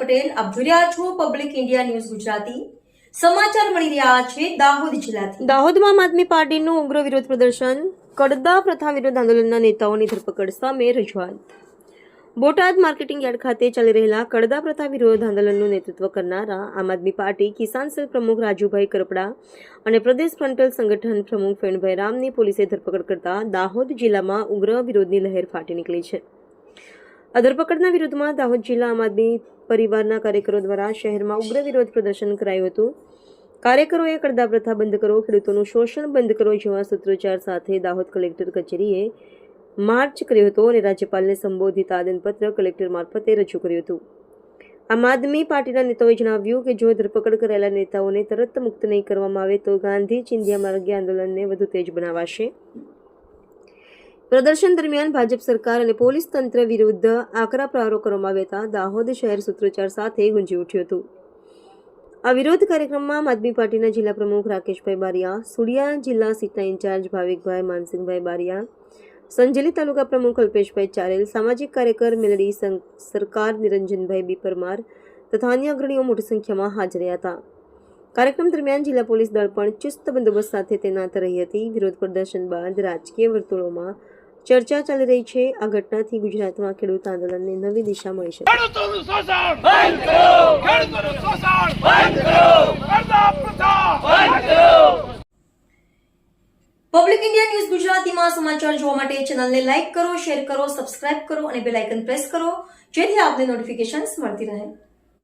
પટેલ. આપ જોઈ રહ્યા છો પબ્લિક ઇન્ડિયા ન્યૂઝ ગુજરાતી. સમાચાર મળી રહ્યા છે દાહોદ જિલ્લાથી. દાહોદમાં આમ આદમી પાર્ટીનું ઉગ્ર વિરોધ પ્રદર્શન, કડદા પ્રથા વિરોધ આંદોલનના નેતાઓની ધરપકડ સામે રજૂઆત. બોટાદ માર્કેટિંગ યાર્ડ ખાતે ચાલી રહેલા કડદા પ્રથા વિરોધ આંદોલનનું નેતૃત્વ કરનારા આમ આદમી પાર્ટી કિસાન સેલ પ્રમુખ રાજુભાઈ કરપડા અને પ્રદેશ ફ્રન્ટલ સંગઠન પ્રમુખ ફેણભાઈ રામની પોલીસે ધરપકડ કરતા દાહોદ જિલ્લામાં ઉગ્ર વિરોધની લહેર ફાટી નીકળી છે. આ ધરપકડના વિરોધમાં દાહોદ જિલ્લા આમ આદમી પરિવારના કાર્યકરો દ્વારા શહેરમાં ઉગ્ર વિરોધ પ્રદર્શન કરાયું હતું. કાર્યકરોએ કડદા પ્રથા બંધ કરો, ખેડૂતોનું શોષણ બંધ કરો જેવા સૂત્રોચ્ચાર સાથે દાહોદ કલેક્ટર કચેરીએ માર્ચ કર્યો હતો અને રાજ્યપાલને સંબોધિત આદનપત્ર કલેક્ટર મારફતે રજૂ કર્યું હતું. આમ આદમી પાર્ટીના નેતાઓએ જણાવ્યું કે જો ધરપકડ કરાયેલા નેતાઓને તરત મુક્ત નહીં કરવામાં આવે તો ગાંધી ચિંધ્યા માર્ગે આંદોલનને વધુ તેજ બનાવાશે. પ્રદર્શન દરમિયાન ભાજપ સરકાર અને પોલીસ તંત્ર વિરુદ્ધ આકરા પ્રહારો કરવામાં આવ્યા દાહોદ શહેર સૂત્રોચ્ચાર સાથે ગુંજી ઉઠ્યું હતું. આ વિરોધ કાર્યક્રમમાં આમ આદમી પાર્ટીના જિલ્લા પ્રમુખ રાકેશભાઈ બારિયા, સુડિયા જિલ્લા સીટના ઇન્ચાર્જ ભાવિકભાઈ માનસિંહભાઈ બારિયા, સંજેલી તાલુકા પ્રમુખ અલ્પેશભાઈ ચારેલ, સામાજિક કાર્યકર મેલડી સરકાર નિરંજનભાઈ બી પરમાર તથા અન્ય અગ્રણીઓ મોટી સંખ્યામાં હાજર રહ્યા હતા. કાર્યક્રમ દરમિયાન જિલ્લા પોલીસ દળ પણ ચુસ્ત બંદોબસ્ત સાથે તૈનાત રહી હતી. વિરોધ પ્રદર્શન બાદ રાજકીય વર્તુળોમાં ચર્ચા ચાલી રહી છે. આ ઘટનાથી ગુજરાતમાં ખેડૂત આંદોલનને નવી દિશા મળી છે પબ્લિક ઇન્ડિયા ન્યૂઝ ગુજરાતીમાં સમાચાર જોવા માટે ચેનલને લાઇક કરો શેર કરો સબસ્ક્રાઇબ કરો અને બેલ આઇકન પ્રેસ કરો. જેથી આપને નોટિફિકેશન્સ મળતી રહે.